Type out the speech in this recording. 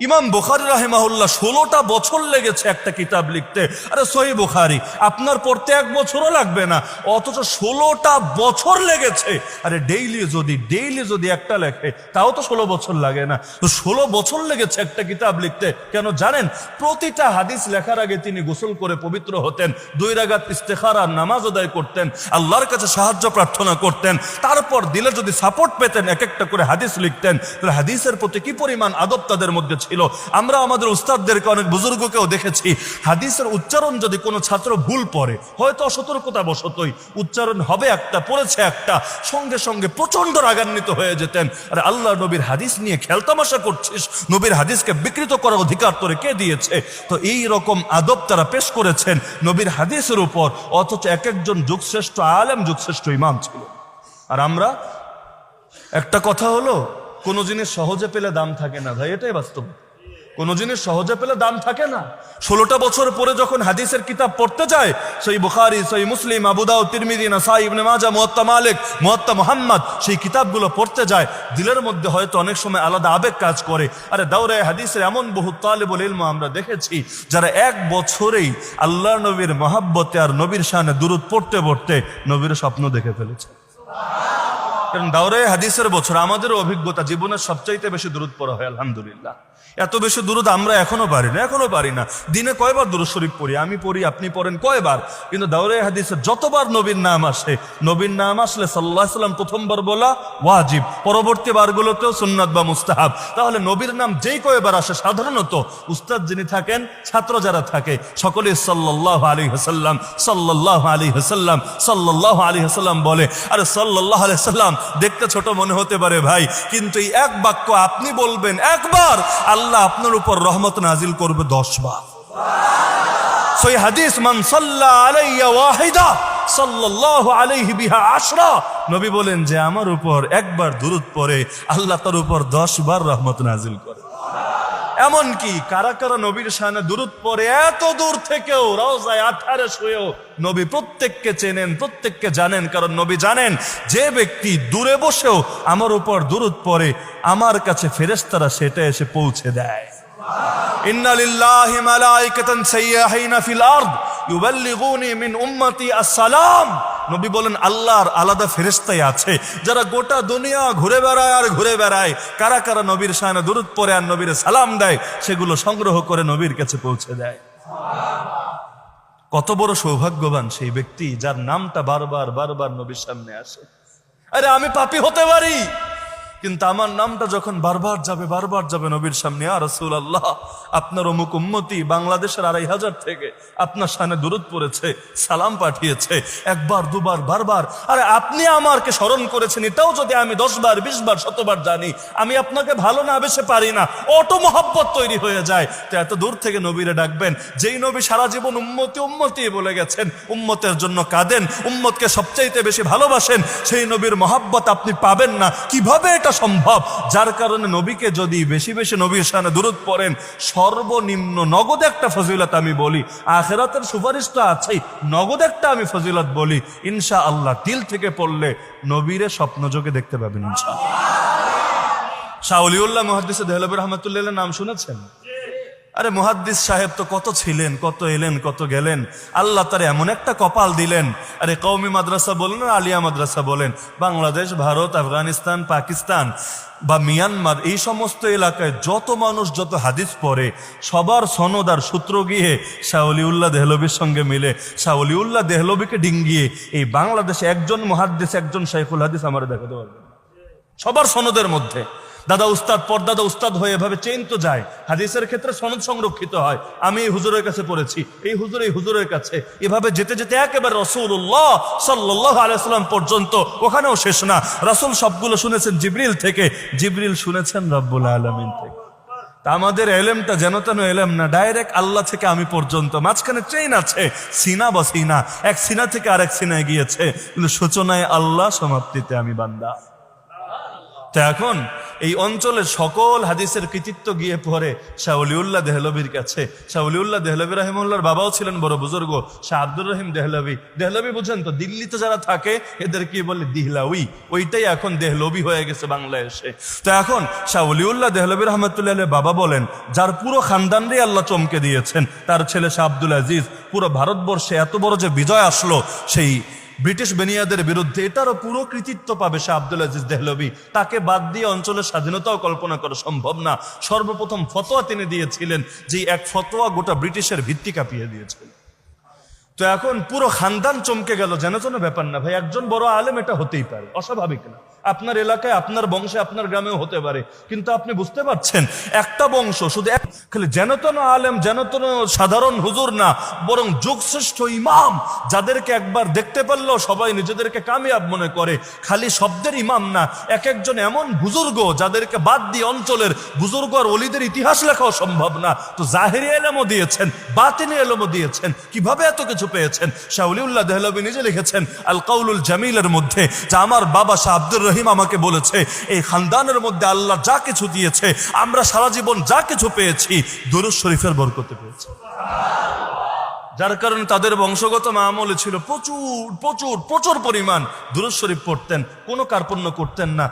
ইমাম বুখারি রাহেমাহুল্লাহ ষোলোটা বছর লেগেছে একটা কিতাব লিখতে। আরে সহি বুখারি, আপনার পড়তে এক বছরও লাগবে না, অথচ ষোলোটা বছর লেগেছে। আরে ডেইলি যদি ডেইলি যদি একটা লেখে, তাও তো ষোলো বছর লাগে না। তো ষোলো বছর লেগেছে একটা কিতাব লিখতে, কেন জানেন? প্রতিটা হাদিস লেখার আগে তিনি গোসল করে পবিত্র হতেন, দুই রাগাত ইস্তেখার আর নামাজ আদায় করতেন, আল্লাহর কাছে সাহায্য প্রার্থনা করতেন, তারপর দিলে যদি সাপোর্ট পেতেন, এক একটা করে হাদিস লিখতেন, তাহলে হাদিসের প্রতি কি পরিমাণ আদব তাদের মধ্যে ছিল। আমরা আমাদের উস্তাদদেরকে, অনেক বুজুর্গকেও দেখেছি। হাদিসের উচ্চারণ যদি কোনো ছাত্র ভুল পড়ে, হয়তো অসতর্কতা বশতই উচ্চারণ হবে একটা, পড়েছে একটা, সঙ্গে সঙ্গে প্রচণ্ড রাগান্বিত হয়ে যেতেন। আর আল্লাহ, নবীর হাদিস নিয়ে খেলতামাশা করছিস, নবীর হাদিসকে বিকৃত করার অধিকার তোরে কে দিয়েছে? তো এই রকম আদব তারা পেশ করেছেন নবীর হাদিসের উপর, অথচ এক একজন যুগশ্রেষ্ঠ আলেম, যুগশ্রেষ্ঠ ইমাম ছিল। আর আমরা, একটা কথা হলো কোনো জিনিস সহজে পেলে দাম থাকে না ভাই, এটাই বাস্তব। কোনো জিনিস সহজে পেলে দাম থাকে না। ষোলোটা বছর পরে যখন হাদিসের কিতাব পড়তে যায়, সেই বুখারি, সেই মুসলিম আবুদাউ তিরমিদি নাসাই, ইবনে মাজা মুয়াত্তা মালিক, মুয়াত্তা মোহাম্মদ, সেই কিতাবগুলো পড়তে যায়, দিলের মধ্যে হয়তো অনেক সময় আলাদা আবেগ কাজ করে। আরে দাউরে হাদিসের এমন বহু তালেবুল ইলম আমরা দেখেছি, যারা এক বছরেই আল্লাহ নবীর মহাব্বতে আর নবীর শানে দূরত পড়তে পড়তে নবীর স্বপ্ন দেখে ফেলেছে। কারণ দাওরে হাদিসের বছর আমাদের অভিজ্ঞতা জীবনের সবচাইতে বেশি দূরত পড়া হয় আলহামদুলিল্লাহ। এত বেশি দূরত আমরা এখনও পারি না, এখনও পারি না। দিনে কয়বার দূর শরীফ পড়ি? আমি পড়ি, আপনি পড়েন কয়বার? কিন্তু দাওরে হাদিসে যতবার নবীর নাম আসে, নবীর নাম আসলে সাল্লাহ সাল্লাম প্রথমবার বলা ওয়াজিব। পরবর্তী বারগুলোতেও সুন্নাত বা মুস্তাহাব। তাহলে নবীর নাম যেই কয়বার আসে, সাধারণত উস্তাদ যিনি থাকেন, ছাত্র যারা থাকে সকলে সাল্লাহ আলী হাসাল্লাম সাল্লাহ আলী হাসাল্লাম সাল্লাহ আলী হাসাল্লাম বলে। আরে সাল্লাহ আলি সাল্লাম দেখতে ছোট মনে হতে পারে ভাই, কিন্তু এই এক বাক্য আপনি বলবেন একবার আল্লাহ আপনার উপর রহমত নাজিল করবে দশ বার। সই হাদিস নবী বলেন যে, আমার উপর একবার দূরত পড়ে আল্লাহ তার উপর দশ বার রহমত নাজিল করে। এমন কি কারা কারা নবীর সামনে দূরত পরে এত দূর থেকেও রওজায় আঠারে শুয়েও নবী প্রত্যেককে চেনেন, প্রত্যেককে জানেন, কারণ নবী জানেন, যে ব্যক্তি দূরে বসেও আমার উপর দূরত পরে আমার কাছে ফেরেশতারা সেটা এসে পৌঁছে দেয়। ইন্না লিল্লাহি মালাইকাতান সাইয়াহিনা ফিল আরদ, ইউবাল্লিগুনি মিন উম্মতি আসসালাম। নবী বলেন, আল্লাহর আলাদা ফেরেস্তাই আছে, যারা গোটা দুনিয়া ঘুরে বেড়ায় আর ঘুরে বেড়ায়। কারা কারা নবীর সায়নে দূরত পরে আর নবীর সালাম দেয়, সেগুলো সংগ্রহ করে নবীর কাছে পৌঁছে দেয়। কত বড় সৌভাগ্যবান সেই ব্যক্তি, যার নামটা বারবার বারবার নবীর সামনে আসে। আরে, আমি পাপি হতে পারি? কিন্তু আমার নামটা যখন বারবার যাবে বারবার যাবে নবীর সামনে আর রসুল আল্লাহ আপনার অমুক উম্মতি বাংলাদেশের আড়াই হাজার থেকে আপনার সামনে দূরত পড়েছে, সালাম পাঠিয়েছে, একবার, দুবার, বারবার। আরে আপনি আমাকে স্মরণ করেছেন, এটাও যদি আমি দশ বার, বিশ বার, শতবার জানি, আমি আপনাকে ভালো না বেশে পারি না, অটো মহব্বত তৈরি হয়ে যায়। তো এত দূর থেকে নবীরে ডাকবেন, যেই নবী সারা জীবন উম্মতি উম্মতি বলে গেছেন, উম্মতের জন্য কাঁদেন, উম্মতকে সবচাইতে বেশি ভালোবাসেন, সেই নবীর মহাব্বত আপনি পাবেন না। কীভাবে এটা সম্ভব যার কারণে নবীকে যদি বেশি বেশি নবীর সামনে দূরত পড়েন, সর্বনিম্ন নগদ একটা ফজিলত আমি বলি। আখেরাতের সুপারিশ তো আছেই, নগদ একটা আমি ফজিলত বলি। ইনশা আল্লাহ দিল থেকে পড়লে নবীরে স্বপ্নযোগে দেখতে পাবেন ইনশা শাহলিউল্লাহ মহাদিস দেহলবুর রহমতুল্লাহ নাম শুনেছেন? আরে মুহাদ্দিস সাহেব তো কত ছিলেন, কত এলেন, কত গেলেন। আল্লাহ তার এমন একটা কপাল দিলেন। আরে কৌমি মাদ্রাসা বলেন আলিয়া মাদ্রাসা বলেন। বাংলাদেশ, ভারত, আফগানিস্তান, পাকিস্তান বা মিয়ানমার, এই সমস্ত এলাকায় যত মানুষ, যত হাদিস পড়ে, সবার সনদ আর সূত্র গিয়ে শাহলিউল্লাহ দেহলবির সঙ্গে মিলে শাহলিউল্লাহ দেহলবিকে ডিঙ্গিয়ে এই বাংলাদেশে একজন মহাদ্দিস, একজন শাইখুল হাদিস আমার দেখাতে পারবেন সবার সনদের মধ্যে। দাদা উস্তাদ, পরদাদা উস্তাদ হয়ে এভাবে চেইন তো যায়। হাদিসের ক্ষেত্রে সনদ সংরক্ষিত হয়। আমি এই হুজুরের কাছে পড়েছি। এই হুজুর এই হুজুরের কাছে। এভাবে যেতে যেতে একেবারে রসুল্লাহ সাল্লাহ আলাইসাল্লাম পর্যন্ত, ওখানেও শেষ না। রাসুল সবগুলো শুনেছেন জিবরিল থেকে। জিবরিল শুনেছেন রব্বুল আলমিন থেকে। আমাদের এলেমটা যেন তেন এলেম না, ডাইরেক্ট আল্লাহ থেকে আমি পর্যন্ত। মাঝখানে চেইন আছে, সিনা বা সিনা। এক সিনা থেকে আরেক সিনায় গিয়েছে। কিন্তু সূচনায় আল্লাহ সমাপ্তিতে আমি বান্দা। তো এখন এই অঞ্চলের সকল হাদিসের কৃতিত্ব গিয়ে পড়ে শাহ অলিউল্লাহ দেহলবির কাছে। শাহ অলিউল্লাহ দেহলবি রহিমুল্লাহর বাবাও ছিলেন বড় বুজুর্গ। শাহ আব্দুর রহিম দেহলবি দেহলবি বুঝেন তো, দিল্লিতে যারা থাকে, এদের কি বলে? দিহলাউই। ওইটাই এখন দেহলবি হয়ে গেছে বাংলাদেশে। তো এখন শাহ অলিউল্লাহ দেহলবি রহমতুল্লাহ বাবা বলেন, যার পুরো খানদানরে আল্লাহ চমকে দিয়েছেন, তার ছেলে শাহ আব্দুল আজিজ, পুরো ভারতবর্ষে এত বড় যে বিজয় আসলো, সেই ব্রিটিশ বেনিয়াদের বিরুদ্ধে এটারও পুরো কৃতিত্ব পাবে শাহ আব্দুল আজিজ দেহলবি তাকে বাদ দিয়ে অঞ্চলের স্বাধীনতাও কল্পনা করা সম্ভব না। সর্বপ্রথম ফতোয়া তিনি দিয়েছিলেন যে এক ফতোয়া গোটা ব্রিটিশের ভিত্তি কাঁপিয়ে দিয়েছিল। তো এখন পুরো খানদান চমকে গেল, যেন যেন ব্যাপার না। ভাই, একজন বড় আলেম এটা হতেই পারে, অস্বাভাবিক না। আপনার এলাকায়, আপনার বংশে, আপনার গ্রামেও হতে পারে। কিন্তু আপনি বুঝতে পারছেন, একটা বংশ, শুধু এক খালি যেন তেন আলেম যেন তেন সাধারণ হুজুর না, বরং যুগশ্রেষ্ঠ ইমাম। যাদেরকে একবার দেখতে পারলেও সবাই নিজেদেরকে কামিয়াব মনে করে, খালি শব্দের ইমাম না। এক একজন এমন বুজুর্গ যাদেরকে বাদ দিয়ে অঞ্চলের বুজুর্গ আর অলিদের ইতিহাস লেখাও সম্ভব না। তো জাহেরি এলমও দিয়েছেন, বাতিনি এলমও দিয়েছেন, কীভাবে এত কিছু পেয়েছেন? শাহুলিউল্লাহ দেহলবি নিজে লিখেছেন, আল কাউলুল জামিলের মধ্যে, যা আমার বাবা শাহ আব্দুর রহিম আমাকে বলেছে, এই খানদানের মধ্যে আল্লাহ যা কিছু দিয়েছে, আমরা সারা জীবন যা কিছু পেয়েছি দুরুজ শরীফের বরকতে পেয়েছে। যার কারণে তাদের বংশগত মামলে ছিল প্রচুর প্রচুর প্রচুর পরিমাণ দুরুদ শরীফ পড়তেন, কোনো কার্পণ্য করতেন না।